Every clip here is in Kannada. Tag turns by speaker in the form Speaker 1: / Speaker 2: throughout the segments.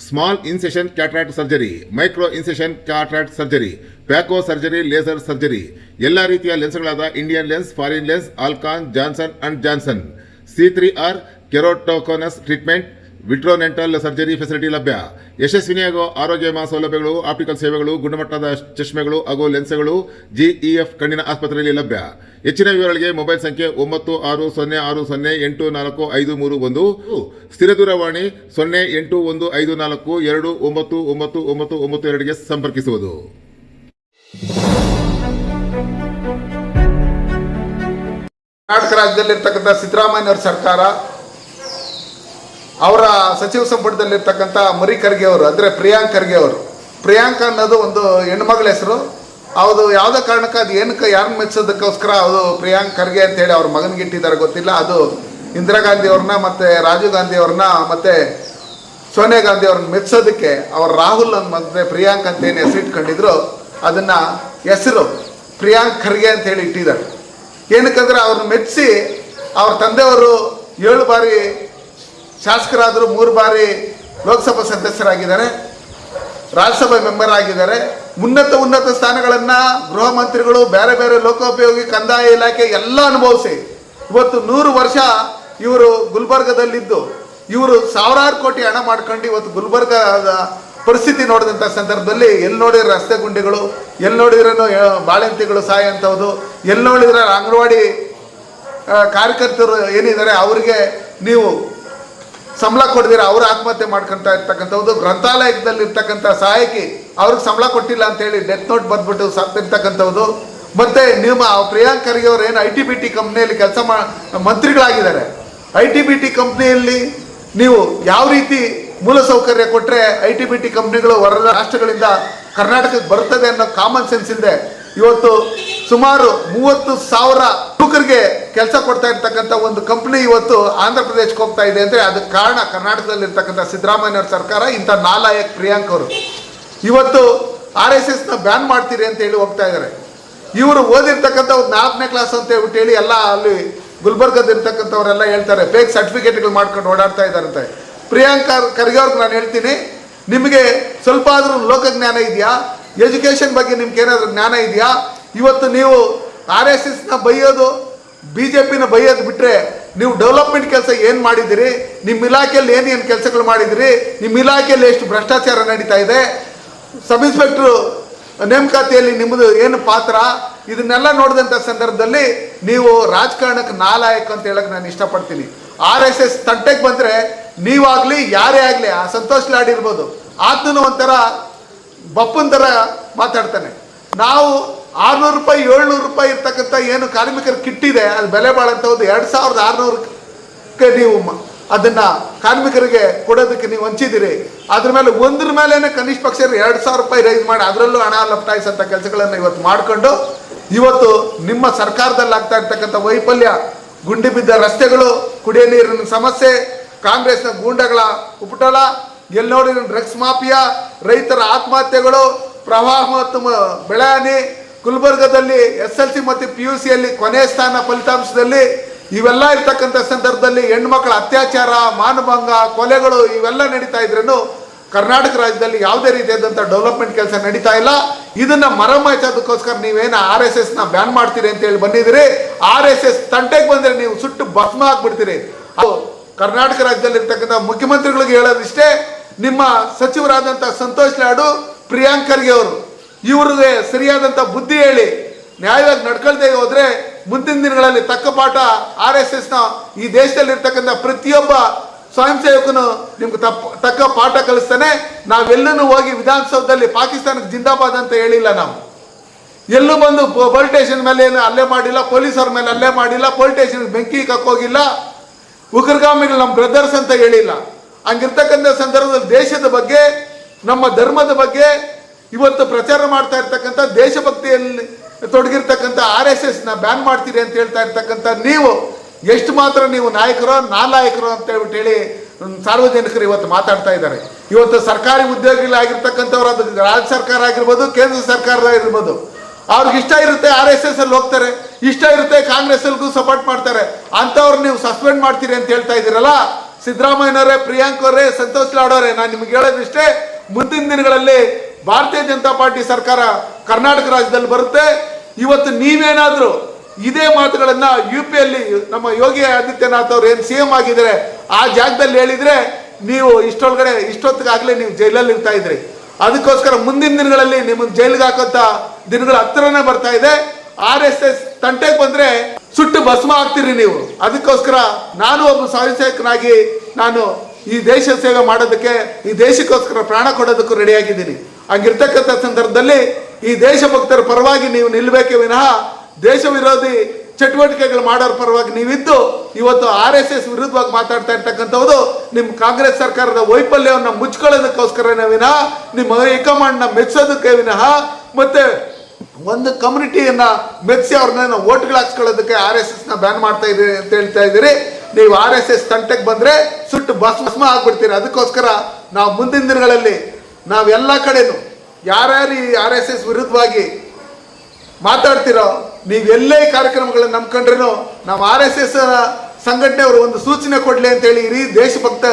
Speaker 1: small incision cataract surgery micro incision cataract surgery phaco surgery laser surgery ಎಲ್ಲ ರೀತಿಯ ಲೆನ್ಸ್ಗಳಾದ Indian lens foreign lens Alcon Johnson and Johnson C three R keratoconus treatment vitreoretinal surgery facility ಲಭ್ಯ. ಯಶಸ್ವಿನಿಯಾಗೋ ಆರೋಗ್ಯ ವಿಮಾ ಸೌಲಭ್ಯಗಳು, ಆಪ್ಟಿಕಲ್ ಸೇವೆಗಳು, ಗುಣಮಟ್ಟದ ಚಶ್ಮೆಗಳು ಹಾಗೂ ಲೆನ್ಸ್ಗಳು ಜಿಇಎಫ್ ಕಣ್ಣಿನ ಆಸ್ಪತ್ರೆಯಲ್ಲಿ ಲಭ್ಯ. ಹೆಚ್ಚಿನ ವಿವರಗಳಿಗೆ ಮೊಬೈಲ್ ಸಂಖ್ಯೆ ಒಂಬತ್ತು ಆರು ಸೊನ್ನೆ ಆರು ಸೊನ್ನೆ ಎಂಟು ನಾಲ್ಕು ಐದು ಮೂರು ಒಂದು. ಸ್ಥಿರ ದೂರವಾಣಿ ಸೊನ್ನೆ ಎಂಟು ಒಂದು ಐದು ನಾಲ್ಕು ಎರಡು ಒಂಬತ್ತು ಒಂಬತ್ತು ಒಂಬತ್ತು ಒಂಬತ್ತು ಎರಡಿಗೆ ಸಂಪರ್ಕಿಸುವುದು.
Speaker 2: ಕರ್ನಾಟಕ ರಾಜ್ಯದಲ್ಲಿರ್ತಕ್ಕಂಥ ಸಿದ್ದರಾಮಯ್ಯನವ್ರ ಸರ್ಕಾರ ಅವರ ಸಚಿವ ಸಂಪುಟದಲ್ಲಿರ್ತಕ್ಕಂಥ ಮರಿ ಖರ್ಗೆ ಅವರು, ಅಂದರೆ ಪ್ರಿಯಾಂಕ್ ಖರ್ಗೆ ಅವರು. ಪ್ರಿಯಾಂಕ ಅನ್ನೋದು ಒಂದು ಹೆಣ್ಮಗಳ ಹೆಸರು. ಅದು ಯಾವುದೇ ಕಾರಣಕ್ಕೆ ಅದು ಏನಕ್ಕೆ ಯಾರನ್ನ ಮೆಚ್ಚೋದಕ್ಕೋಸ್ಕರ ಅದು ಪ್ರಿಯಾಂಕ್ ಖರ್ಗೆ ಅಂತೇಳಿ ಅವ್ರ ಮಗನಿಗೆ ಇಟ್ಟಿದ್ದಾರೆ ಗೊತ್ತಿಲ್ಲ. ಅದು ಇಂದಿರಾ ಗಾಂಧಿ ಅವ್ರನ್ನ ಮತ್ತು ರಾಜೀವ್ ಗಾಂಧಿ ಅವ್ರನ್ನ ಮತ್ತು ಸೋನಿಯಾ ಗಾಂಧಿ ಅವ್ರನ್ನ ಮೆಚ್ಚೋದಕ್ಕೆ ಅವ್ರ ರಾಹುಲ್ ಅನ್ನ ಮತ್ತೆ ಪ್ರಿಯಾಂಕ್ ಅಂತ ಏನು ಹೆಸರಿಟ್ಕೊಂಡಿದ್ರು ಅದನ್ನು ಹೆಸರು ಪ್ರಿಯಾಂಕ್ ಖರ್ಗೆ ಅಂತೇಳಿ ಇಟ್ಟಿದ್ದಾರೆ. ಏನಕ್ಕಂದ್ರೆ ಅವ್ರನ್ನ ಮೆಚ್ಚಿಸಿ ಅವ್ರ ತಂದೆಯವರು ಏಳು ಬಾರಿ ಶಾಸಕರಾದರು ಮೂರು ಬಾರಿ ಲೋಕಸಭಾ ಸದಸ್ಯರಾಗಿದ್ದಾರೆ, ರಾಜ್ಯಸಭೆ ಮೆಂಬರ್ ಆಗಿದ್ದಾರೆ. ಉನ್ನತ ಉನ್ನತ ಸ್ಥಾನಗಳನ್ನು ಗೃಹ ಮಂತ್ರಿಗಳು, ಬೇರೆ ಬೇರೆ ಲೋಕೋಪಯೋಗಿ ಕಂದಾಯ ಇಲಾಖೆ ಎಲ್ಲ ಅನುಭವಿಸಿ, ಇವತ್ತು ನೂರು ವರ್ಷ ಇವರು ಗುಲ್ಬರ್ಗದಲ್ಲಿದ್ದು, ಇವರು ಸಾವಿರಾರು ಕೋಟಿ ಹಣ ಮಾಡ್ಕೊಂಡು ಇವತ್ತು ಗುಲ್ಬರ್ಗದ ಪರಿಸ್ಥಿತಿ ನೋಡಿದಂಥ ಸಂದರ್ಭದಲ್ಲಿ ಎಲ್ಲಿ ನೋಡಿದ್ರೆ ರಸ್ತೆ ಗುಂಡಿಗಳು, ಎಲ್ಲಿ ನೋಡಿದ್ರೂ ಬಾಳೆಂತಿಗಳು ಸಾಯ ಅಂತವ್ದು ಎಲ್ಲಿ ನೋಡಿದ್ರೆ ಅಂಗನವಾಡಿ ಕಾರ್ಯಕರ್ತರು ಏನಿದ್ದಾರೆ, ಅವರಿಗೆ ನೀವು ಸಂಬಳ ಕೊಡ್ದಿರ ಅವ್ರು ಆತ್ಮಹತ್ಯೆ ಮಾಡ್ಕೊಂತ ಇರ್ತಕ್ಕಂಥದ್ದು ಗ್ರಂಥಾಲಯದಲ್ಲಿ ಇರ್ತಕ್ಕಂಥ ಸಹಾಯಕಿ ಅವ್ರಿಗೆ ಸಂಬಳ ಕೊಟ್ಟಿಲ್ಲ ಅಂತೇಳಿ ಡೆತ್ ನೋಟ್ ಬಂದ್ಬಿಟ್ಟು ಸತ್ತಿರ್ತಕ್ಕಂಥದ್ದು ಮತ್ತೆ ನಿಮ್ಮ ಪ್ರಿಯಾಂಕ್ ಖರ್ಗೆ ಅವರು ಏನು ಐ ಟಿ ಬಿ ಟಿ ಕಂಪ್ನಿಯಲ್ಲಿ ಕೆಲಸ ಮಾ, ಮಂತ್ರಿಗಳಾಗಿದ್ದಾರೆ. ಐ ಟಿ ಬಿ ಟಿ ಕಂಪ್ನಿಯಲ್ಲಿ ನೀವು ಯಾವ ರೀತಿ ಮೂಲಸೌಕರ್ಯ ಕೊಟ್ಟರೆ ಐ ಟಿ ಬಿ ಟಿ ಕಂಪ್ನಿಗಳು ಹೊರ ರಾಷ್ಟ್ರಗಳಿಂದ ಕರ್ನಾಟಕಕ್ಕೆ ಬರ್ತದೆ ಅನ್ನೋ ಕಾಮನ್ ಸೆನ್ಸ್ ಇದೆ ಇವತ್ತು ಸುಮಾರು ಮೂವತ್ತು ಸಾವಿರ ಯುವಕರಿಗೆ ಕೆಲಸ ಕೊಡ್ತಾ ಇರ್ತಕ್ಕಂಥ ಒಂದು ಕಂಪ್ನಿ ಇವತ್ತು ಆಂಧ್ರ ಪ್ರದೇಶಕ್ಕೆ ಹೋಗ್ತಾ ಇದೆ ಅಂದರೆ ಅದಕ್ಕೆ ಕಾರಣ ಕರ್ನಾಟಕದಲ್ಲಿ ಇರ್ತಕ್ಕಂಥ ಸಿದ್ದರಾಮಯ್ಯವ್ರ ಸರ್ಕಾರ, ಇಂಥ ನಾಲಾಯಕ್ ಪ್ರಿಯಾಂಕ್ ಅವರು. ಇವತ್ತು ಆರ್ ಎಸ್ ಎಸ್ನ ಬ್ಯಾನ್ ಮಾಡ್ತೀರಿ ಅಂತ ಹೇಳಿ ಹೋಗ್ತಾ ಇದ್ದಾರೆ ಇವರು ಓದಿರ್ತಕ್ಕಂಥ ಒಂದು ನಾಲ್ಕನೇ ಕ್ಲಾಸ್ ಅಂತ ಹೇಳ್ಬಿಟ್ಟು ಹೇಳಿ ಎಲ್ಲ ಅಲ್ಲಿ ಗುಲ್ಬರ್ಗದ ಇರ್ತಕ್ಕಂಥವರೆಲ್ಲ ಹೇಳ್ತಾರೆ ಫೇಕ್ ಸರ್ಟಿಫಿಕೇಟ್ಗಳು ಮಾಡ್ಕೊಂಡು ಓಡಾಡ್ತಾ ಇದ್ದಾರಂತೆ ಪ್ರಿಯಾಂಕ ಖರ್ಗೆ ಅವ್ರಿಗೆ ನಾನು ಹೇಳ್ತೀನಿ, ನಿಮಗೆ ಸ್ವಲ್ಪ ಆದರೂ ಲೋಕಜ್ಞಾನ ಇದೆಯಾ? ಎಜುಕೇಷನ್ ಬಗ್ಗೆ ನಿಮ್ಗೆ ಏನಾದರೂ ಜ್ಞಾನ ಇದೆಯಾ? ಇವತ್ತು ನೀವು ಆರ್ ಎಸ್ ಎಸ್ನ ಬೈಯೋದು ಬಿ ಜೆ ಪಿನ ಬೈಯೋದು ಬಿಟ್ಟರೆ ನೀವು ಡೆವಲಪ್ಮೆಂಟ್ ಕೆಲಸ ಏನು ಮಾಡಿದಿರಿ ನಿಮ್ಮ ಇಲಾಖೆಯಲ್ಲಿ ಏನು ಏನು ಕೆಲಸಗಳು ಮಾಡಿದಿರಿ ನಿಮ್ಮ ಇಲಾಖೆಯಲ್ಲಿ ಎಷ್ಟು ಭ್ರಷ್ಟಾಚಾರ ನಡೀತಾ ಇದೆ? ಸಬ್ ಇನ್ಸ್ಪೆಕ್ಟ್ರು ನೇಮಕಾತಿಯಲ್ಲಿ ನಿಮ್ಮದು ಏನು ಪಾತ್ರ? ಇದನ್ನೆಲ್ಲ ನೋಡಿದಂಥ ಸಂದರ್ಭದಲ್ಲಿ ನೀವು ರಾಜಕಾರಣಕ್ಕೆ ನಾಲಾಯಕ ಅಂತ ಹೇಳಕ್ಕೆ ನಾನು ಇಷ್ಟಪಡ್ತೀನಿ. ಆರ್ ಎಸ್ ಎಸ್ ತಂಟೆಗೆ ಬಂದರೆ ನೀವಾಗಲಿ, ಯಾರೇ ಆಗಲಿ, ಆ ಸಂತೋಷ್ ಲಾಡಿರ್ಬೋದು ಆತನು ಒಂಥರ ಬಪ್ಪನ ಥರ ಮಾತಾಡ್ತಾನೆ. ನಾವು ಆರ್ನೂರು ರೂಪಾಯಿ, ಏಳ್ನೂರು ರೂಪಾಯಿ ಇರ್ತಕ್ಕಂಥ ಏನು ಕಾರ್ಮಿಕರ ಕಿಟ್ಟಿದೆ ಅದು ಬೆಲೆ ಬಾಳಂಥದ್ದು ಎರಡು ಸಾವಿರದ ಆರುನೂರಕ್ಕೆ ನೀವು ಅದನ್ನ ಕಾರ್ಮಿಕರಿಗೆ ಕೊಡೋದಕ್ಕೆ ನೀವು ಹಂಚಿದಿರಿ ಅದ್ರ ಮೇಲೆ ಒಂದ್ರ ಮೇಲೇನೆ ಕನಿಷ್ಠ ಪಕ್ಷ ಎರಡು ಸಾವಿರ ರೂಪಾಯಿ ರೈಸ್ ಮಾಡಿ, ಅದರಲ್ಲೂ ಹಣ ಲಪ್ಟಾಯಿಸಂಥ ಕೆಲಸಗಳನ್ನು ಇವತ್ತು ಮಾಡಿಕೊಂಡು, ಇವತ್ತು ನಿಮ್ಮ ಸರ್ಕಾರದಲ್ಲಿ ಆಗ್ತಾ ಇರ್ತಕ್ಕಂಥ ವೈಫಲ್ಯ, ಗುಂಡಿ ಬಿದ್ದ ರಸ್ತೆಗಳು, ಕುಡಿಯ ನೀರಿನ ಸಮಸ್ಯೆ, ಕಾಂಗ್ರೆಸ್ನ ಗೂಂಡಗಳ ಉಪಟಳ ಎಲ್ಲಿ ನೋಡಿದ್ರೆ ಡ್ರಗ್ಸ್ ಮಾಫಿಯಾ, ರೈತರ ಆತ್ಮಹತ್ಯೆಗಳು, ಪ್ರವಾಹ ಮತ್ತು ಬೆಳೆಹಾನಿ ಬೆಳೆ ಹಾನಿ ಗುಲ್ಬರ್ಗದಲ್ಲಿ ಎಸ್ ಎಲ್ ಸಿ ಮತ್ತು ಪಿ ಯು ಸಿಯಲ್ಲಿ ಕೊನೆ ಸ್ಥಾನ ಫಲಿತಾಂಶದಲ್ಲಿ ಇವೆಲ್ಲ ಇರ್ತಕ್ಕಂಥ ಸಂದರ್ಭದಲ್ಲಿ ಹೆಣ್ಮಕ್ಳ ಅತ್ಯಾಚಾರ, ಮಾನಭಂಗ, ಕೊಲೆಗಳು ಇವೆಲ್ಲ ನಡೀತಾ ಇದ್ರೂ ಕರ್ನಾಟಕ ರಾಜ್ಯದಲ್ಲಿ ಯಾವುದೇ ರೀತಿಯಾದಂಥ ಡೆವಲಪ್ಮೆಂಟ್ ಕೆಲಸ ನಡೀತಾ ಇಲ್ಲ. ಇದನ್ನ ಮರಮಾಯಿಸೋದಕ್ಕೋಸ್ಕರ ನೀವೇನು ಆರ್ ಎಸ್ ಎಸ್ನ ಬ್ಯಾನ್ ಮಾಡ್ತೀರಿ ಅಂತ ಹೇಳಿ ಬಂದಿದ್ದೀರಿ. ಆರ್ ಎಸ್ ಎಸ್ ತಂಟೆಗೆ ಬಂದರೆ ನೀವು ಸುಟ್ಟು ಭಸ್ಮ ಆಗ್ಬಿಡ್ತೀರಿ. ಅದು ಕರ್ನಾಟಕ ರಾಜ್ಯದಲ್ಲಿ ಇರ್ತಕ್ಕಂಥ ಮುಖ್ಯಮಂತ್ರಿಗಳಿಗೆ ಹೇಳೋದಿಷ್ಟೇ, ನಿಮ್ಮ ಸಚಿವರಾದಂಥ ಸಂತೋಷ್ ಲಾಡು, ಪ್ರಿಯಾಂಕ್ ಖರ್ಗೆ ಅವರು ಇವ್ರಿಗೆ ಸರಿಯಾದಂಥ ಬುದ್ಧಿ ಹೇಳಿ ನ್ಯಾಯವಾಗಿ ನಡ್ಕೊಳ್ತೇ ಹೋದ್ರೆ ಮುಂದಿನ ದಿನಗಳಲ್ಲಿ ತಕ್ಕ ಪಾಠ ಆರ್ ಎಸ್ ಎಸ್ನ ಈ ದೇಶದಲ್ಲಿ ಇರ್ತಕ್ಕಂಥ ಪ್ರತಿಯೊಬ್ಬ ಸ್ವಯಂ ಸೇವಕನು ನಿಮ್ಗೆ ತಪ್ಪ, ತಕ್ಕ ಪಾಠ ಕಲಿಸ್ತಾನೆ. ನಾವೆಲ್ಲೂ ಹೋಗಿ ವಿಧಾನಸೌಧದಲ್ಲಿ ಪಾಕಿಸ್ತಾನಕ್ಕೆ ಜಿಂದಾಬಾದ್ ಅಂತ ಹೇಳಿಲ್ಲ ನಾವು. ಎಲ್ಲೂ ಬಂದು ಪೊಲೀಸ್ ಸ್ಟೇಷನ್ ಮೇಲೆ ಏನು ಅಲ್ಲೇ ಮಾಡಿಲ್ಲ ಪೊಲೀಸರ ಮೇಲೆ ಅಲ್ಲೇ ಮಾಡಿಲ್ಲ, ಪೊಲೀಸ್ ಸ್ಟೇಷನ್ ಬೆಂಕಿ ಕಕ್ಕೋಗಿಲ್ಲ ಉಗ್ರಗಾಮಿಗಳು ನಮ್ಮ ಬ್ರದರ್ಸ್ ಅಂತ ಹೇಳಿಲ್ಲ. ಹಂಗಿರ್ತಕ್ಕಂಥ ಸಂದರ್ಭದಲ್ಲಿ ದೇಶದ ಬಗ್ಗೆ, ನಮ್ಮ ಧರ್ಮದ ಬಗ್ಗೆ ಇವತ್ತು ಪ್ರಚಾರ ಮಾಡ್ತಾ ಇರ್ತಕ್ಕಂಥ ದೇಶಭಕ್ತಿಯಲ್ಲಿ ತೊಡಗಿರ್ತಕ್ಕಂಥ ಆರ್ ಎಸ್ ಎಸ್ನ ಬ್ಯಾನ್ ಮಾಡ್ತೀರಿ ಅಂತ ಹೇಳ್ತಾ ಇರ್ತಕ್ಕಂಥ ನೀವು, ಎಷ್ಟು ಮಾತ್ರ ನೀವು ನಾಯಕರೋ ನಾಲಾಯಕರು ಅಂತ ಹೇಳ್ಬಿಟ್ಟು ಹೇಳಿ ಸಾರ್ವಜನಿಕರು ಇವತ್ತು ಮಾತಾಡ್ತಾ ಇದ್ದಾರೆ. ಇವತ್ತು ಸರ್ಕಾರಿ ಉದ್ಯೋಗಿಗಳಾಗಿರ್ತಕ್ಕಂಥವ್ರು ಅದು ರಾಜ್ಯ ಸರ್ಕಾರ ಆಗಿರ್ಬೋದು, ಕೇಂದ್ರ ಸರ್ಕಾರ ಆಗಿರ್ಬೋದು, ಅವ್ರಿಗೆ ಇಷ್ಟ ಇರುತ್ತೆ ಆರ್ ಎಸ್ ಎಸ್ ಅಲ್ಲಿ ಹೋಗ್ತಾರೆ, ಇಷ್ಟ ಇರುತ್ತೆ ಕಾಂಗ್ರೆಸ್ ಅಲ್ಲಿಗೂ ಸಪೋರ್ಟ್ ಮಾಡ್ತಾರೆ, ಅಂಥವ್ರು ನೀವು ಸಸ್ಪೆಂಡ್ ಮಾಡ್ತೀರಿ ಅಂತ ಹೇಳ್ತಾ ಇದ್ದೀರಲ್ಲ? ಸಿದ್ದರಾಮಯ್ಯನವರೇ ಪ್ರಿಯಾಂಕ್ ಅವರೇ ಸಂತೋಷ್ ಲಾಡ್ ಅವರೇ, ನಾನು ನಿಮ್ಗೆ ಹೇಳೋದಿಷ್ಟೇ, ಮುಂದಿನ ದಿನಗಳಲ್ಲಿ ಭಾರತೀಯ ಜನತಾ ಪಾರ್ಟಿ ಸರ್ಕಾರ ಕರ್ನಾಟಕ ರಾಜ್ಯದಲ್ಲಿ ಬರುತ್ತೆ. ಇವತ್ತು ನೀವೇನಾದರೂ ಇದೇ ಮಾತುಗಳನ್ನು ಯು ಪಿಯಲ್ಲಿ ನಮ್ಮ ಯೋಗಿ ಆದಿತ್ಯನಾಥ್ ಅವ್ರು ಏನು ಸಿ ಎಂ ಆಗಿದ್ದಾರೆ ಆ ಜಾಗದಲ್ಲಿ ಹೇಳಿದ್ರೆ ನೀವು ಇಷ್ಟೊಳಗಡೆ ಇಷ್ಟೊತ್ತಿಗಾಗಲೇ ನೀವು ಜೈಲಲ್ಲಿ ಇರ್ತಾ ಇದ್ರಿ. ಅದಕ್ಕೋಸ್ಕರ ಮುಂದಿನ ದಿನಗಳಲ್ಲಿ ನಿಮ್ಮನ್ನು ಜೈಲಿಗೆ ಹಾಕೋಂಥ ದಿನಗಳ ಹತ್ರನೇ ಬರ್ತಾ ಇದೆ. ಆರ್ ಎಸ್ ಎಸ್ ತಂಟೆಗೆ ಬಂದ್ರೆ ಸುಟ್ಟು ಭಸ್ಮ ಆಗ್ತೀರಿ ನೀವು. ಅದಕ್ಕೋಸ್ಕರ ನಾನು ಒಬ್ಬ ಸ್ವಯಂ ಸೇವಕನಾಗಿ ನಾನು ಈ ದೇಶ ಸೇವೆ ಮಾಡೋದಕ್ಕೆ ಈ ದೇಶಕ್ಕೋಸ್ಕರ ಪ್ರಾಣ ಕೊಡೋದಕ್ಕೂ ರೆಡಿಯಾಗಿದ್ದೀನಿ ಹಂಗಿರ್ತಕ್ಕಂಥ ಸಂದರ್ಭದಲ್ಲಿ ಈ ದೇಶಭಕ್ತರ ಪರವಾಗಿ ನೀವು ನಿಲ್ಲಬೇಕೇ ವಿನಃ ದೇಶ ವಿರೋಧಿ ಚಟುವಟಿಕೆಗಳು ಮಾಡೋರ ಪರವಾಗಿ ನೀವಿದ್ದು ಇವತ್ತು ಆರ್ ಎಸ್ ಎಸ್ ವಿರುದ್ಧವಾಗಿ ಮಾತಾಡ್ತಾ ಇರ್ತಕ್ಕಂಥದ್ದು ನಿಮ್ಮ ಕಾಂಗ್ರೆಸ್ ಸರ್ಕಾರದ ವೈಫಲ್ಯವನ್ನು ಮುಚ್ಕೊಳ್ಳೋದಕ್ಕೋಸ್ಕರನೇ ವಿನಃ ನಿಮ್ಮ ಹೈಕಮಾಂಡ್ನ ಮೆಚ್ಚೋದಕ್ಕೆ ವಿನಃ ಮತ್ತೆ ಒಂದು ಕಮ್ಯುನಿಟಿಯನ್ನ ಮೆಚ್ಚಿ ಅವ್ರನ್ನ ಓಟ್ಗಳು ಹಾಕ್ಸ್ಕೊಳ್ಳೋದಕ್ಕೆ ಆರ್ ಎಸ್ ಎಸ್ನ ಬ್ಯಾನ್ ಮಾಡ್ತಾ ಇದ್ದೀರಿ ಅಂತ ಹೇಳ್ತಾ ಇದ್ದೀರಿ. ನೀವು ಆರ್ ಎಸ್ ಎಸ್ ತಂಟೆಗೆ ಬಂದ್ರೆ ಸುಟ್ಟು ಭಸ್ಮ ಆಗ್ಬಿಡ್ತೀರಿ. ಅದಕ್ಕೋಸ್ಕರ ನಾವು ಮುಂದಿನ ದಿನಗಳಲ್ಲಿ ನಾವೆಲ್ಲ ಕಡೆನೂ ಯಾರ್ಯಾರು ಈ ಆರ್ ಎಸ್ ಎಸ್ ವಿರುದ್ಧವಾಗಿ ಮಾತಾಡ್ತಿರೋ ನೀವೆಲ್ಲೇ ಕಾರ್ಯಕ್ರಮಗಳನ್ನ ನಂಬ್ಕೊಂಡ್ರು ನಾವು ಆರ್ ಎಸ್ ಎಸ್ ಸಂಘಟನೆಯವರು ಒಂದು ಸೂಚನೆ ಕೊಡಲಿ ಅಂತ ಹೇಳಿ ಇಡೀ ದೇಶಭಕ್ತ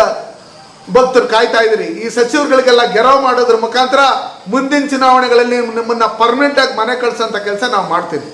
Speaker 2: ಭಕ್ತರು ಕಾಯ್ತಾ ಇದ್ರಿ. ಈ ಸಚಿವರುಗಳಿಗೆಲ್ಲ ಗೆರವು ಮಾಡೋದ್ರ ಮುಖಾಂತರ ಮುಂದಿನ ಚುನಾವಣೆಗಳಲ್ಲಿ ನಿಮ್ಮನ್ನ ಪರ್ಮನೆಂಟ್ ಆಗಿ ಮನೆ ಕಳಿಸೋಂಥ ಕೆಲಸ ನಾವು ಮಾಡ್ತೀವಿ.